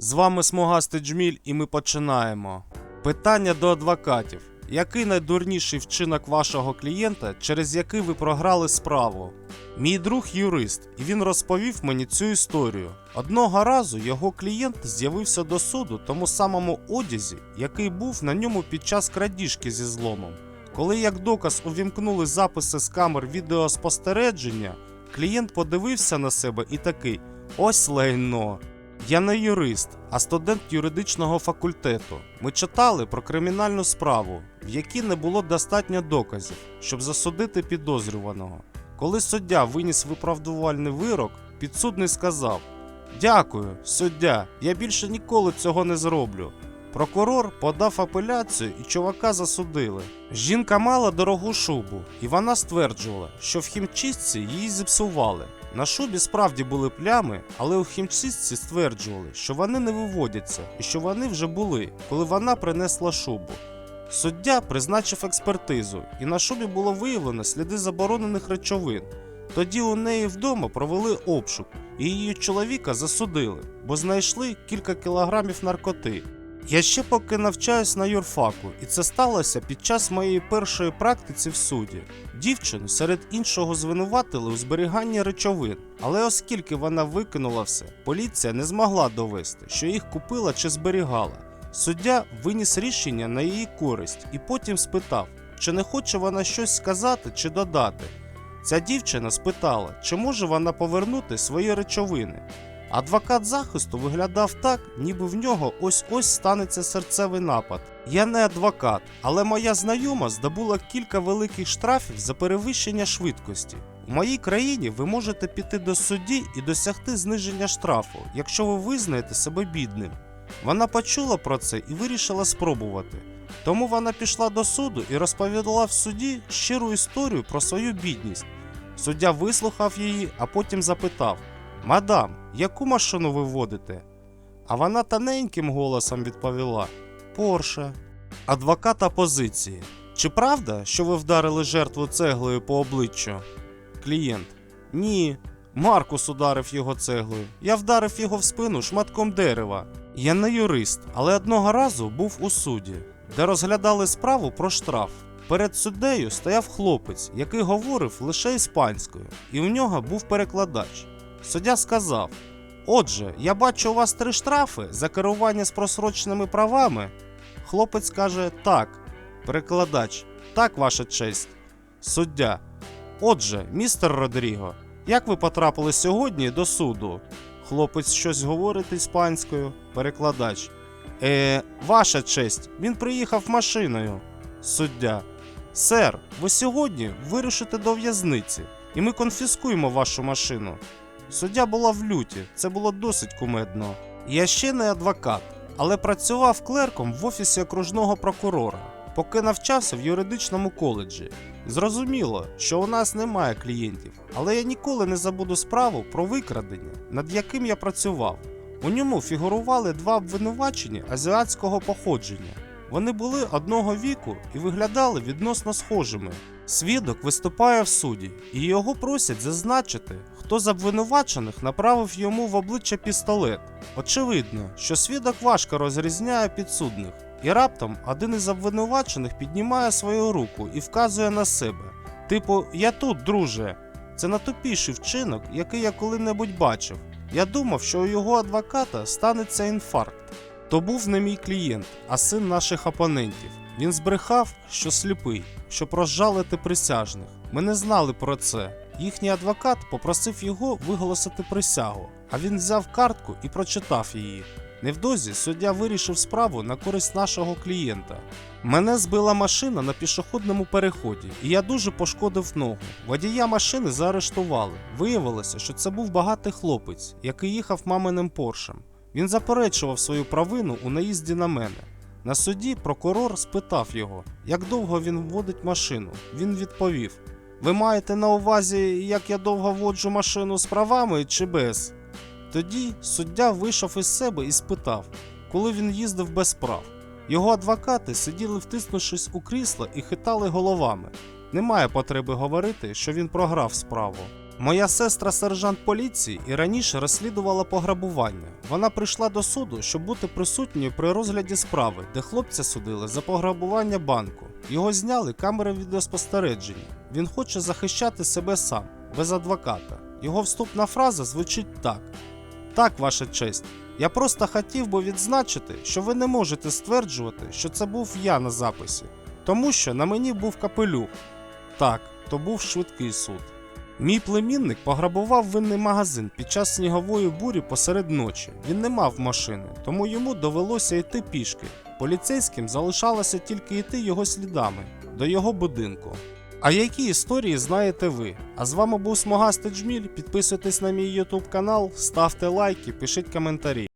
З вами Смугастий Джміль, і ми починаємо. Питання до адвокатів. Який найдурніший вчинок вашого клієнта, через який ви програли справу? Мій друг юрист, і він розповів мені цю історію. Одного разу його клієнт з'явився до суду тому самому одязі, який був на ньому під час крадіжки зі зломом. Коли як доказ увімкнули записи з камер відеоспостереження, клієнт подивився на себе і такий: ось лайно. Я не юрист, а студент юридичного факультету. Ми читали про кримінальну справу, в якій не було достатньо доказів, щоб засудити підозрюваного. Коли суддя виніс виправдувальний вирок, підсудний сказав: Дякую, суддя, я більше ніколи цього не зроблю. Прокурор подав апеляцію і чувака засудили. Жінка мала дорогу шубу, і вона стверджувала, що в хімчистці її зіпсували. На шубі справді були плями, але у хімчистці стверджували, що вони не виводяться і що вони вже були, коли вона принесла шубу. Суддя призначив експертизу, і на шубі було виявлено сліди заборонених речовин. Тоді у неї вдома провели обшук, і її чоловіка засудили, бо знайшли кілька кілограмів наркоти. Я ще поки навчаюсь на юрфаку, і це сталося під час моєї першої практиці в суді. Дівчину серед іншого звинуватили у зберіганні речовин, але оскільки вона викинула все, поліція не змогла довести, що їх купила чи зберігала. Суддя виніс рішення на її користь і потім спитав, чи не хоче вона щось сказати чи додати. Ця дівчина спитала, чи може вона повернути свої речовини. Адвокат захисту виглядав так, ніби в нього ось-ось станеться серцевий напад. Я не адвокат, але моя знайома здобула кілька великих штрафів за перевищення швидкості. У моїй країні ви можете піти до судді і досягти зниження штрафу, якщо ви визнаєте себе бідним. Вона почула про це і вирішила спробувати. Тому вона пішла до суду і розповіла в суді щиру історію про свою бідність. Суддя вислухав її, а потім запитав: Мадам, яку машину ви водите? А вона тоненьким голосом відповіла: Порше. Адвокат опозиції. Чи правда, що ви вдарили жертву цеглою по обличчю? Клієнт. Ні. Маркус ударив його цеглою. Я вдарив його в спину шматком дерева. Я не юрист, але одного разу був у суді, де розглядали справу про штраф. Перед суддею стояв хлопець, який говорив лише іспанською, і у нього був перекладач. Суддя сказав: Отже, я бачу у вас три штрафи за керування з просроченими правами. Хлопець каже так. Перекладач, так, ваша честь. Суддя. Отже, містер Родріго, як ви потрапили сьогодні до суду? Хлопець щось говорить іспанською. Перекладач. Е, ваша честь, він приїхав машиною. Суддя. Сер, ви сьогодні вирушите до в'язниці, і ми конфіскуємо вашу машину. Суддя була в люті, це було досить кумедно. Я ще не адвокат, але працював клерком в офісі окружного прокурора, поки навчався в юридичному коледжі. Зрозуміло, що у нас немає клієнтів, але я ніколи не забуду справу про викрадення, над яким я працював. У ньому фігурували два обвинувачені азіатського походження. Вони були одного віку і виглядали відносно схожими. Свідок виступає в суді, і його просять зазначити, хто з обвинувачених направив йому в обличчя пістолет. Очевидно, що свідок важко розрізняє підсудних, і раптом один із обвинувачених піднімає свою руку і вказує на себе. Типу, я тут, друже. Це натупіший вчинок, який я коли-небудь бачив. Я думав, що у його адвоката станеться інфаркт. То був не мій клієнт, а син наших опонентів. Він збрехав, що сліпий, щоб розжалити присяжних. Ми не знали про це. Їхній адвокат попросив його виголосити присягу, а він взяв картку і прочитав її. Невдовзі суддя вирішив справу на користь нашого клієнта. Мене збила машина на пішохідному переході, і я дуже пошкодив ногу. Водія машини заарештували. Виявилося, що це був багатий хлопець, який їхав маминим поршем. Він заперечував свою провину у наїзді на мене. На суді прокурор спитав його, як довго він водить машину. Він відповів: Ви маєте на увазі, як я довго воджу машину з правами чи без? Тоді суддя вийшов із себе і спитав, коли він їздив без прав. Його адвокати сиділи втиснувшись у крісло і хитали головами. Немає потреби говорити, що він програв справу. Моя сестра сержант поліції і раніше розслідувала пограбування. Вона прийшла до суду, щоб бути присутньою при розгляді справи, де хлопця судили за пограбування банку. Його зняли камери відеоспостереження. Він хоче захищати себе сам, без адвоката. Його вступна фраза звучить так: Так, ваша честь. Я просто хотів би відзначити, що ви не можете стверджувати, що це був я на записі, тому що на мені був капелюх. Так, то був швидкий суд. Мій племінник пограбував винний магазин під час снігової бурі посеред ночі. Він не мав машини, тому йому довелося йти пішки. Поліцейським залишалося тільки йти його слідами до його будинку. А які історії знаєте ви? А з вами був Смогастий Джміль. Підписуйтесь на мій YouTube канал, ставте лайки, пишіть коментарі.